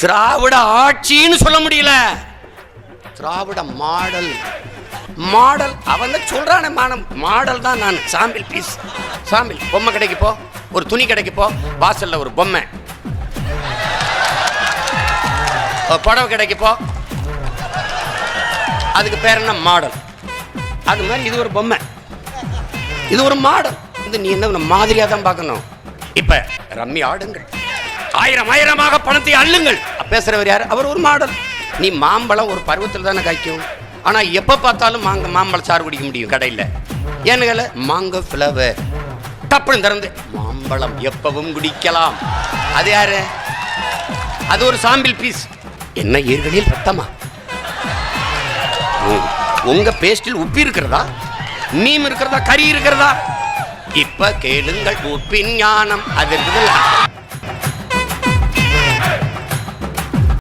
திராவிட ஆட்சின்னு சொல்ல முடியல. திராவிட model. Model அவன் தான் சொல்றானே மானம். மாடல் தான் நான். Sample piece. சாம்பிள் பொம்மை கடைக்கு போ. ஒரு துணி கடைக்கு போ. வாசல்ல ஒரு பொம்மை. ஒரு புடவை கடைக்கு போ. அதுக்கு பேர் என்ன? மாடல். அது மாதிரி இது ஒரு பொம்மை. இது ஒரு மாடல். இது நீ என்ன மாதிரியாக தான் பார்க்கணும். இப்போ ரம்மி ஆடுங்கள். ஆயிரம் ஆயிரமாக பணத்தை அள்ளுங்கள். பேசுறவர் யார்? அவர் ஒரு மாடல். நீ மாம்பழம் ஒரு பருவத்தில் தானே காய்க்கும். ஆனா எப்ப பார்த்தாலும் மாங்க மாம்பழம் சாறு குடிக்க முடியும் கடையில். ஏன்னு மாங்க ஃப்ளவர் டப்புன்னு திறந்து மாம்பழம் எப்பவும் குடிக்கலாம். அது யாரு? அது ஒரு சாம்பிள் பீஸ் என்ன ஈர்களில் ரத்தமா? உங்க பேஸ்டில் உப்பி இருக்கிறதா? மீம் இருக்கிறதா? கறி இருக்கிறதா? இப்ப கேளுங்கள் உப்பின் ஞானம். அது இருக்குதுல்ல.